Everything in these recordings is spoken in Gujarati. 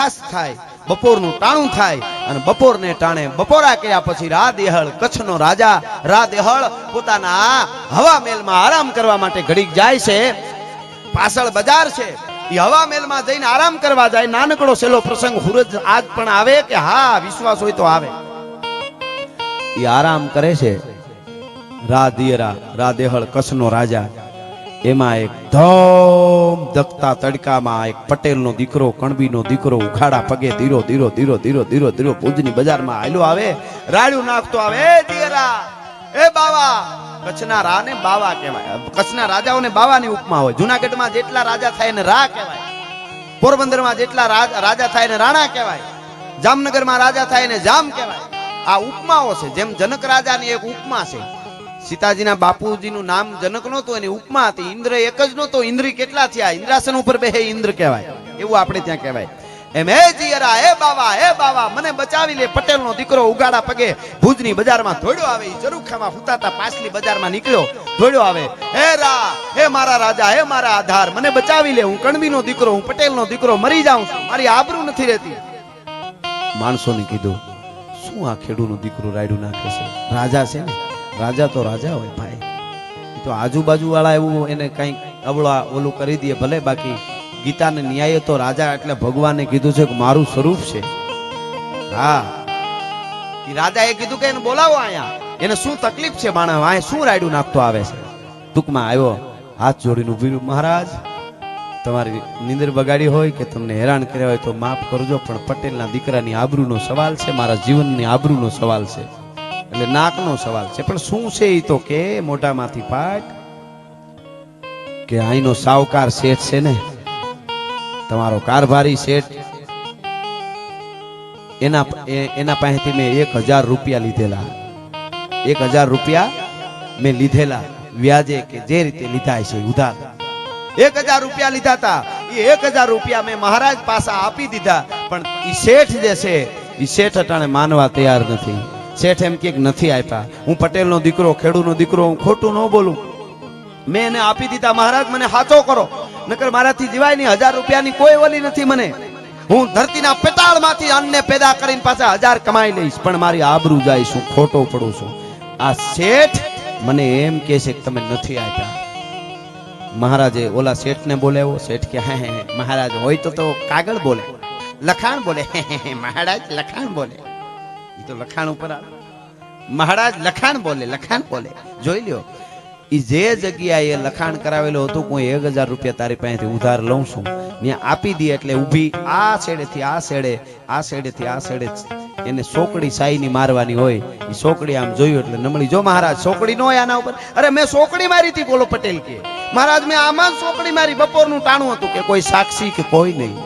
આખાશ થાય, બપોરનું ટાણું થાય અને બપોરને ટાણે બપોરા કર્યા પછી રા દેહળ કચ્છનો રાજા રા દેહળ પોતાના હવા મેલમાં આરામ કરવા માટે ઘડીક જાય છે. પાછળ બજાર છે. એ હવા મેલમાં જઈને આરામ કરવા જાય. નાનકડો સેલો પ્રસંગ હુરજ આજ પણ આવે કે હા, વિશ્વાસ હોય તો આવે. એ આરામ કરે છે. રા દિયરા રા દેહળ કચ્છનો રાજા એમાં એક ધમ ધકતા તડકામાં એક પટેલનો દીકરો, કણબીનો દીકરો ઉઘાડા પગે ધીરો ધીરો ધીરો ધીરો ધીરો ધીરો ભુજની બજારમાં હાલ્યો આવે. રાડ્યું નાખતો આવે. એ દિયરા, એ બાવા. કચ્છના રાને બાવા કહેવાય. કચ્છના રાજાઓને બાવાની ઉપમા હોય. જુનાગઢમાં જેટલા રાજા થાય એને રા કહેવાય. પોરબંદરમાં જેટલા રાજા થાય એને રાણા કહેવાય. જામનગરમાં રાજા થાય એને જામ કહેવાય. આ ઉપમાઓ છે. જેમ જનક રાજાની એક ઉપમા છે સીતાજીના બાપુજીનું નામ જનક નહોતું એની ઉપમા હતી. ઇન્દ્ર એક જ નહોતો. ઇન્દ્રી કેટલા થયા? ઇન્દ્રાસન ઉપર બેહે ઇન્દ્ર કહેવાય. એવું આપણે ત્યાં કહેવાય. એમ હે જીયરા, હે બાવા હે બાવા, મને બચાવી લે. પટેલનો દીકરો ઉગાડા પગે ભુજની બજારમાં ધોડ્યો આવે. ઈ ઝરૂખામાં ફૂટાતા પાછલી બજારમાં નીકળ્યો ધોડ્યો આવે. હે રા, હે મારા રાજા, હે મારા આધાર, મને બચાવી લે. હું કણવીનો દીકરો, હું પટેલનો દીકરો, મરી જાઉં છું. મારી આબરૂ નથી રહેતી. માણસોને કીધું, શું આ ખેડૂનો દીકરો રાયડું નાખે છે? રાજા છે ને? રાજા તો રાજા હોય ભાઈ. તો આજુબાજુ વાળા એવું એને કઈ અવળા ઓલું કરી દે ભલે, બાકી ગીતાને ન્યાય તો રાજા એટલે ભગવાને કીધું છે કે મારું સ્વરૂપ છે. હા. રાજાએ કીધું કે એને બોલાવો અહીંયા. એને શું તકલીફ છે માણસ અહીંયા શું રાયડું નાખતો આવે છે? ટૂંકમાં આવ્યો. હાથ જોડીને ઊભી મહારાજ, તમારી નીંદર બગાડી હોય કે તમને હેરાન કર્યા હોય તો માફ કરજો, પણ પટેલના દીકરાની આબરૂનો સવાલ છે, મારા જીવનની આબરૂનો સવાલ છે. એટલે નાકનો સવાલ છે. પણ શું છે એ તો કે મોઢામાંથી પાક કે અહીંનો સાવકાર શેઠ છે ને? તમારો કારભારી શેઠ. એના એના પાસેથી મેં એક હજાર રૂપિયા લીધેલા. એક હજાર રૂપિયા મેં લીધેલા. વ્યાજે કે જે રીતે લીધા છે ઉધાર. એક હજાર રૂપિયા લીધા હતા એ એક હજાર રૂપિયા મેં મહારાજ પાસે આપી દીધા. પણ એ શેઠ જે છે એ શેઠ અટાણે માનવા તૈયાર નથી. શેઠ એમ કે નથી આપ્યા. હું પટેલનો દીકરો ખેડૂનો દીકરો, હું ખોટું ન બોલું. મેં એને આપી દીધા. મહારાજ, મને હાથો કરો. નકર મારાથી જીવાય નહીં. હજાર રૂપિયાની કોઈ વલી નથી મને. હું ધરતીના પેટાળમાંથી અન્નને પેદા કરીને પાછા હજાર કમાઈ લઈશ. પણ મારી આબરૂ જાય છું. ખોટો પડું છું. આ શેઠ મને એમ કહે છે કે તમે નથી આપ્યા. મહારાજે ઓલા શેઠને બોલાવ્યો. શેઠ કે, હે હે. મહારાજ, હોય તો તો કાગળ બોલે. લખાણ બોલે. હે હે. મહારાજ, લખાણ બોલે. તો લખાણ ઉપર આવે. મહારાજ લખાણ બોલે લખાણ બોલે. જોઈ લ્યો. એ જે જગ્યાએ લખાણ કરાવેલું હતું, કોઈ એક હજાર રૂપિયા તારી પાસેથી ઉધાર લઉં છું. ત્યાં આપી દે એટલે ઊભી આ છેડેથી આ છેડે આ છેડેથી આ છેડે એને સોકડી સાઈની મારવાની હોય. એ સોકડી આમ જોયું એટલે નમળી જો મહારાજ, સોકડી ન હોય આના ઉપર? અરે મેં સોકડી મારી હતી, બોલો પટેલ કે. મહારાજ, મેં આમાં સોકડી મારી. બપોરનું ટાણું હતું કે કોઈ સાક્ષી કે કોઈ નહીં.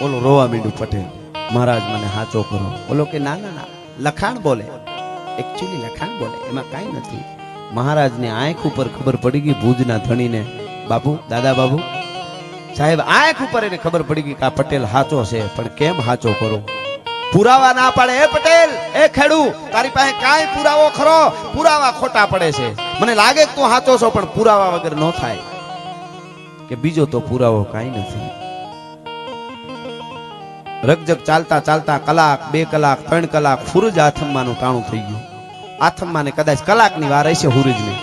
બોલો રોવા મીંડું પટેલ. મહારાજ મને હાચો કરો. બોલો કે ના ના લખાણ બોલે. એકચ્યુઅલી લખાણ બોલે. એમાં કાંઈ નથી. મહારાજને આંખ ઉપર ખબર પડી ગઈ ભુજના ધણીને. બાબુ, દાદા બાબુ? સાહેબ, આંખ ઉપર એને ખબર પડી ગઈ કે આ પટેલ હાચો છે, પણ કેમ હાચો કરો? પુરાવા ના પાડે એ પટેલ? એ ખેડુ, તારી પાસે કાંઈ પુરાવો ખરો? પુરાવા ખોટા પડે છે. મને લાગે કે તું હાચો છો, પણ પુરાવા વગર ન થાય. કે બીજો તો પુરાવો કાંઈ નથી. રગજગ ચાલતા ચાલતા કલાક, બે કલાક, ત્રણ કલાક ફૂરજનું ટાણું થઈ ગયું. આથમમાં ને કદાચ કલાકની વાર હશે હુરજની.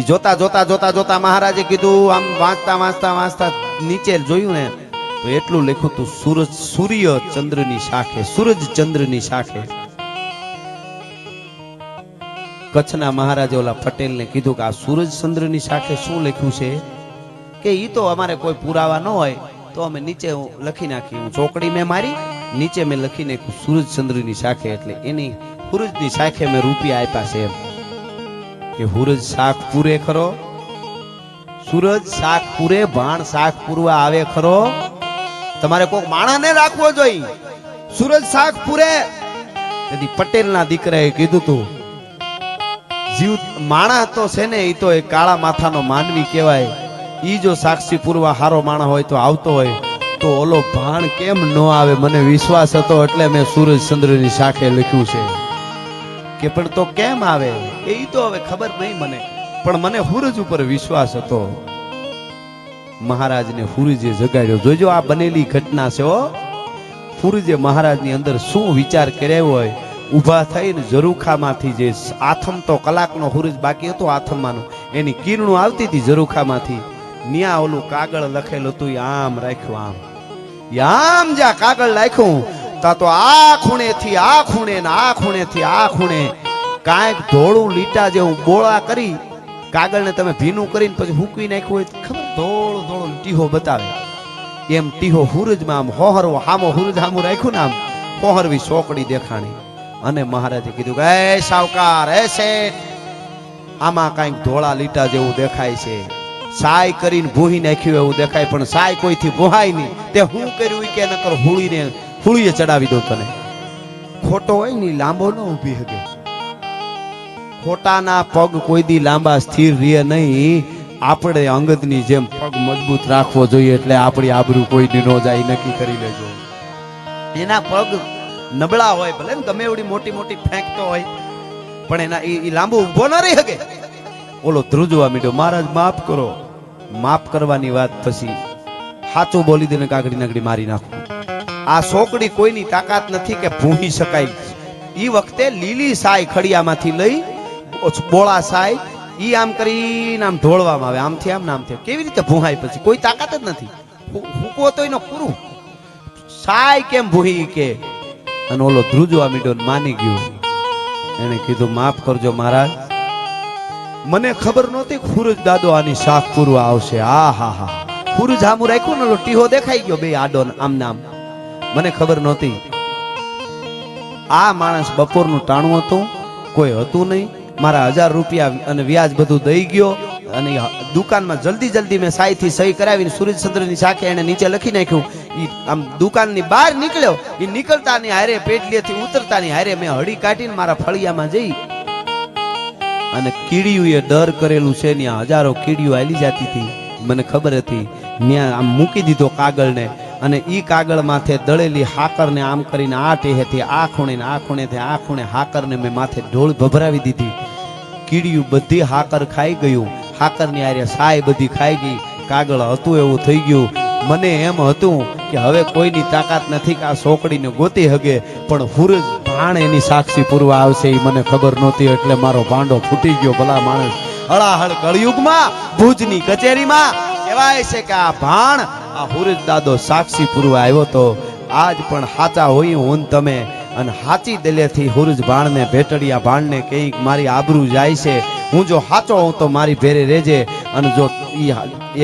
એ જોતા જોતા જોતા જોતા મહારાજે કીધું, આમ વાંચતા વાંચતા વાંચતા નીચે જોયું ને, તો એટલું લખ્યું તું, સૂરજ, સૂર્ય ચંદ્રની શાખે, સૂરજ ચંદ્રની શાખે. કચ્છના મહારાજે ઓલા પટેલને કીધું કે, આ સૂરજ ચંદ્રની શાખે શું લખ્યું છે? કે એ તો અમારે કોઈ પુરાવા ન હોય. તો અમે નીચે લખી નાખી, હું ચોકડી મેં મારી, નીચે મેં લખી નાખ્યું સૂરજ ચંદ્રની શાખે, એટલે એની સૂરજની શાખે મેં રૂપિયા આપ્યા છે એમ. કે સૂરજ શાક પૂરે ખરો, સૂરજ શાક પૂરે, ભાણ શાક પૂરવા આવે ખરો. તમારે કોઈક માણસને રાખવો જોઈએ. સૂરજ શાક પૂરે. તેથી પટેલના દીકરાએ કીધું તું, જીવ માણસ તો છે ને એ તો એ કાળા માથાનો માનવી કહેવાય. ઈ જો સાક્ષી પૂરવા હારો માણસ હોય તો આવતો હોય, તો ઓલો ભાણ કેમ ન આવે? મને વિશ્વાસ હતો, એટલે મેં સૂરજ ચંદ્રની શાખે લખ્યું છે કે, પણ તો કેમ આવે? એ તો હવે ખબર નહીં મને. પણ મને હુરજ ઉપર વિશ્વાસ હતો. મહારાજને હુરજે જગાડ્યો. જોજો આ બનેલી ઘટના છે, હો. હુરજે મહારાજની અંદર શું વિચાર કર્યો હોય, ઊભા થઈને ઝરૂખામાંથી જે આથમ તો કલાકનો હુરજ બાકી હતો આથમમાંનો એની કિરણો આવતી હતી ઝરૂખામાંથી. ન્યા ઓલું કાગળ લખેલું તું આમ રાખ્યું આમ. આમ જ્યાં કાગળ રાખ્યું તા તો આ ખૂણેથી આ ખૂણે ને આ ખૂણેથી આ ખૂણે કાંઈક ધોળું લીટા જેવું બોળા કરી કાગળને તમે ભીનું કરીને પછી હૂકવી નાખ્યું હોય ખબર ધોળું ધોળું ટીહો બતાવે. એમ ટીહો હુરજમાં આમ હોહરવો હામો હુરજ હામું રાખ્યું ને આમ, હોહરવી સોકડી દેખાણી. અને મહારાજે કીધું કે, એ સાવકાર, એ શેઠ, આમાં કાંઈક ધોળા લીટા જેવું દેખાય છે. સાય કરીને ભૂહી નાખ્યું એવું દેખાય, પણ સાય કોઈથી ભૂહાય નહીં. તે હું કર્યું કે નકર હુળીને, હુળીએ ચડાવી દઉં તને. ખોટો હોય ને લાંબો ન ઊભી હકે ખોટાના પગ કોઈ દી લાંબા સ્થિર રહે નહીં. આપણે અંગતની જેમ પગ મજબૂત રાખવો જોઈએ એટલે આપણી આબરૂ કોઈ દી ન જાય નક્કી કરી લેજો. એના પગ નબળા હોય, ભલે ગમે એવડી મોટી મોટી ફેંકતો હોય, પણ એના એ લાંબો ઊભો ન રહી શકે ઓલો ધ્રુજવા મીડ્યો, મહારાજ, માફ કરો. માફ કરવાની વાત પછી સાચું બોલી દઈને કાગડી નાગડી મારી નાખું. આ સોકડી કોઈની તાકાત નથી કે ભૂહી શકાય એ વખતે લીલી સાય ખડિયામાંથી લઈ બોળા સાય ઈ આમ કરીને આમ ઢોળવામાં આવે. આમથી આમ નામ આમથી કેવી રીતે ભૂહાય પછી? કોઈ તાકાત જ નથી. ફૂકવો તો એનો પૂરું સાય કેમ ભૂહી કે? અને ઓલો ધ્રુજવા મીડો માની ગયો. એને કીધું, માફ કરજો મહારાજ મને ખબર નહોતી ખુરજ દાદો આની શાક પૂરવા આવશે. આ હા હા. ખુરજ આમું રાખ્યું ને ટીહો દેખાઈ ગયો બે આડો આમ નામ મને ખબર નહોતી. આ માણસ બપોરનું ટાણું હતું, કોઈ હતું નહીં. મારા હજાર રૂપિયા અને વ્યાજ બધું દઈ ગયો અને દુકાનમાં જલ્દી જલ્દી મેં સાઈથી સહી કરાવીને સૂર્યચંદ્રની શાખે એને નીચે લખી નાખ્યું. એ આમ દુકાનની બહાર નીકળ્યો. એ નીકળતાની હારે પેટલીએથી ઉતરતાની હારે મેં હળી કાઢીને મારા ફળિયામાં જઈ અને કીડીયું એ ડર કરેલું છે ત્યાં હજારો કીડીઓ આલી જતી હતી. મને ખબર હતી. ત્યાં આમ મૂકી દીધો કાગળને અને એ કાગળ માથે દળેલી હાકરને આમ કરીને આ ટેહેથી આ ખૂણે આ ખૂણેથી આ ખૂણે હાકરને મેં માથે ઢોળ ભભરાવી દીધી. કીડીયું બધી હાકર ખાઈ ગયું. હાકરની આરે સાય બધી ખાઈ ગઈ. કાગળ હતું એવું થઈ ગયું. મને એમ હતું કે હવે કોઈની તાકાત નથી કે આ સોકડીને ગોતી હગે, પણ હુરજ ભાણ એની સાક્ષી પૂરવા આવશે એ મને ખબર નહોતી, એટલે મારો ભાંડો ફૂટી ગયો. ભલા માણસ, હળાહળ કળયુગમાં, ભુજની કચેરીમાં કહેવાય છે કે આ ભાણ, આ હુરજ દાદો સાક્ષી પૂરવા આવ્યો તો આજ પણ હાચા હોય હું તમે. અને હાચી દલેથી હુરજ ભાણને, ભેટડિયા ભાણને કંઈક મારી આબરૂ જાય છે. હું જો હાચો હોઉં તો મારી ભેરે રેજે. અને જો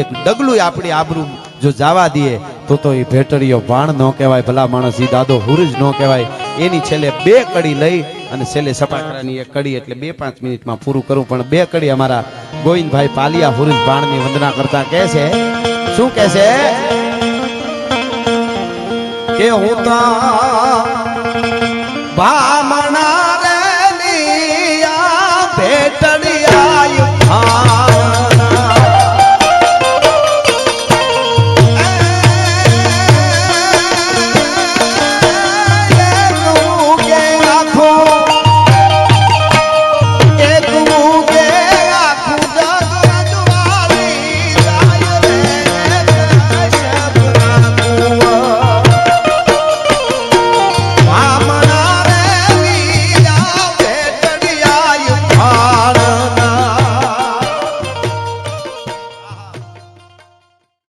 એક ડગલું આપણી આબરૂ જો જવા દઈએ તો તો એ ભેટડીયો ભાણ ન કહેવાય. ભલા માણસ એ દાદો હુરજ ન કહેવાય. એની છેલ્લે બે કડી લઈ અને છેલ્લે સપાકરાની એક કડી એટલે બે પાંચ મિનિટમાં પૂરું કરું. પણ બે કડી અમારા ગોવિંદભાઈ પાલિયા હુરજ ભાણની વંદના કરતા કહે છે. શું કહે છે? કે હું